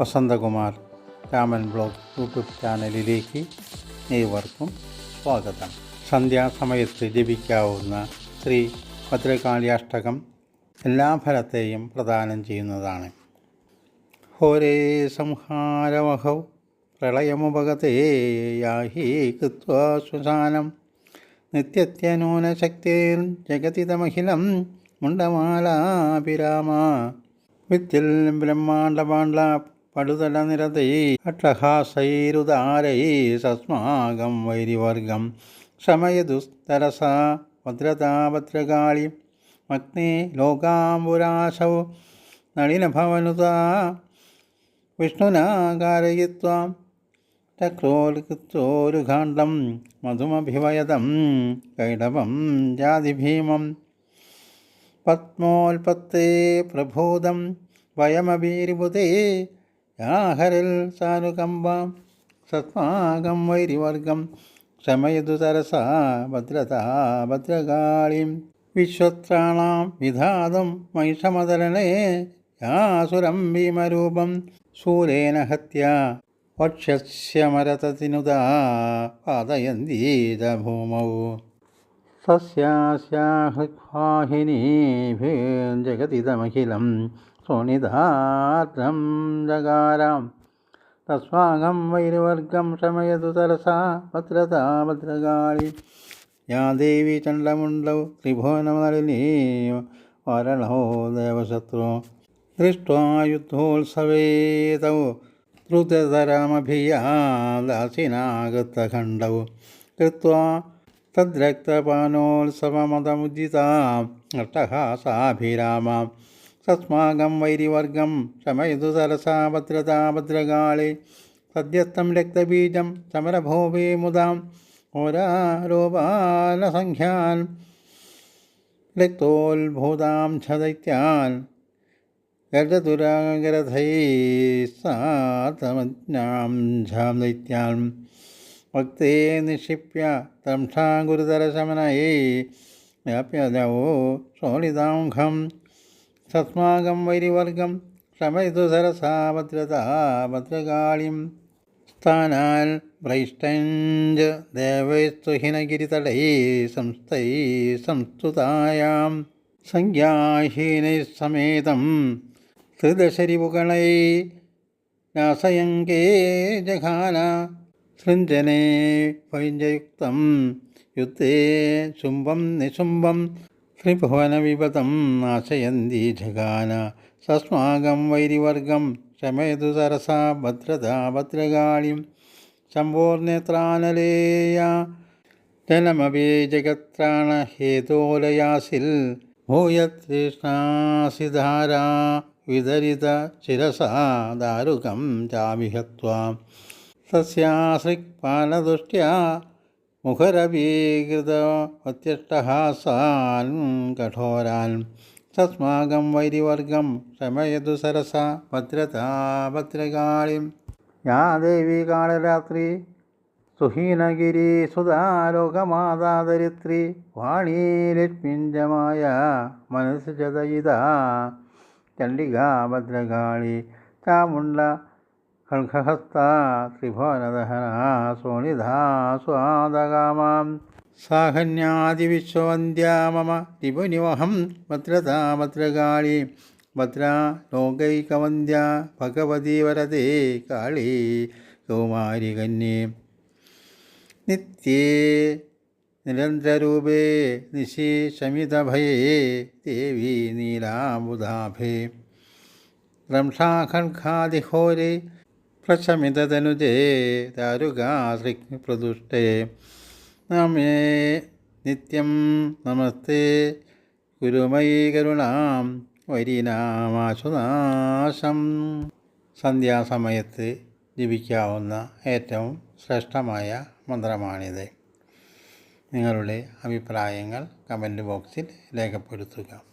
Vasanthakumar Raman blog YouTube ചാനലിലേക്ക് ഏവർക്കും സ്വാഗതം. സന്ധ്യാസമയത്ത് ജപിക്കാവുന്ന ശ്രീ ഭദ്രകാളിയാഷ്ടകം എല്ലാ ഫലത്തെയും പ്രദാനം ചെയ്യുന്നതാണ്. ഹോരേ സംഹാരമഹൗ പ്രളയമുപഗതേ യാഹി കൃത്വാ ശ്വസാനം നിത്യത്യനൂനശക്തിർ ജഗതിതമഖിലം മുണ്ടമാലാഭിരാമ. വിത്തിൽ ബ്രഹ്മാണ്ഡപാണ്ഡ പടുതല നിരതൈ അട്ടഹാസൈരുദാരൈ സസ്മാകം വൈരിവർഗം. ശമയദുസ്തരസ ഭദ്രതാഭദ്രകാളി മഗ്നേ ലോകാംബുരാശൗ നളിനഭവനുതാ. വിഷ്ണുനാകാരയിത്വാം ചക്രോൽകൃത്തോരുഖാണ്ഡം മധുമഭിവയതം കൈടവം ജാതിഭീമം. പത്മോൽപത്തേ പ്രഭൂതം വയമഭീരിബുധേ യാഹരിൽ സാനുകമ്പാം സത്മാകം വൈരിവർഗം ശമയതു തരസാ ഭദ്രതാ ഭദ്രകാളിം. വിശ്വത്രാണാം വിധാതം മഹിഷമതരണേ യാസുരം ഭീമരൂപം ശൂലേന ഹത്യ വക്ഷ്യസ്യമരതതിനുദാ പാതയന്തീത ഭൂമൗ സോണിതാദ്രം ജകാരാം തസ്വാഗം വൈരവർഗം ശമയതു തരസാ ഭദ്രതാ ഭദ്രകാളി യാ ദേവി ചണ്ഡമുണ്ടൗ ത്രിഭുവനമലിനീ വരണോ ദേവശത്രു ദൃഷ്ട്വാ യുദ്ധോത്സവേ തൗ ദ്രുതതരമഭിയാദാസിനാഗതഖണ്ഡൗ കൃത്വാ തദ്രക്തപാനോത്സവമതമുദിതാം അട്ടഹാസാഭിരാമാം सस्माकं वैरिवर्गं शमयतु सरसा भद्रता भद्रकाले सद्यस्तं रक्तबीजं समरभोवे मुदां होरारोपालसङ्ख्यान् रक्तोल्भूतां छ दैत्यान् गर्दतुरागरथैस्सातमज्ञां झां दैत्यान् भक्ते निक्षिप्य त्रंसा गुरुतरशमनये व्याप्यदवो सोलिदाङ्घं സസ്മാകം വൈരിവർഗം ശമയതു സരസാ ഭദ്രതാ ഭദ്രകാളിം. സ്ഥാനാൽ ഭ്രൈഷ്ടഞ്ച് ദേവൈസ്തു ഹിനഗിരിതടൈ സംസ്ഥൈ സംസ്തുതായാം. സംജ്ഞാഹീനൈः സമേതം ത്രിദശരിപുകളൈ നാസയങ്കേ ജഘാന സൃഞ്ജനേ വൈഞ്ചയുക്തം യുദ്ധേ ശുംഭം നിശുംഭം ത്രിഭുവനവിപതം നാശയന്തി ജഗാന. സസ്മാകം വൈരിവർഗം ശമയതു സരസാ ഭദ്രതാ ഭദ്രകാളിം. ശംഭോർനേത്രാനലേയ. ജലമപി ജഗത്രാണഹേതോലയാസിൽ ഭൂയതൃഷ്ണാസിധാരാ. വിതരിത ശിരസാ ദാരുകം ചാമിഹത്വാം സസ്യാസൃക്പാലദുഷ്ട്യാ മുഖരവീകൃതവത്യഷ്ടഹാസാൻ കഠോരാൻ. സസ്മാകം വൈരിവർഗം ശമയതു സരസ ഭദ്രതാ ഭദ്രകാളിം. യാ ദേവി കാളരാത്രി സുഹീനഗിരി സുധാലോകമാതാദരിത്രി വാണീലക്ഷ്മിഞ്ചമായ മനസ്സ് ചതയിത ചണ്ഡികാ ഭദ്രകാളി ചാമുണ്ട ഖൽഖഹസ്ത ത്രിഭുവനദഹന സോണിധാ സ്വാദകാമാം സാഹന്യാദിവിശ്വവന്ദ്യാ മമ രിപുനിവഹം ഭദ്രതാ ഭദ്രകാളി ഭദ്രാ भगवती വരദേ കാളി കൗമാരി കന്യേ. നിത്യേ നിരന്തരൂപേ നിശി ശമിതഭയേ ദേവി നീലാബുധാഭേ റംഷാഖൽഖാദിഘോരേ പ്രശമിതനുജേ ദാരുകാസൃക് പ്രദുഷ്ടേ നമേ നിത്യം നമസ്തേ. ഗുരുമൈ കരുണാം വരിനാമാശുനാശം സന്ധ്യാസമയത്ത് ജപിക്കാവുന്ന ഏറ്റവും ശ്രേഷ്ഠമായ മന്ത്രമാണിത്. നിങ്ങളുടെ അഭിപ്രായങ്ങൾ കമന്റ് ബോക്സിൽ രേഖപ്പെടുത്തുക.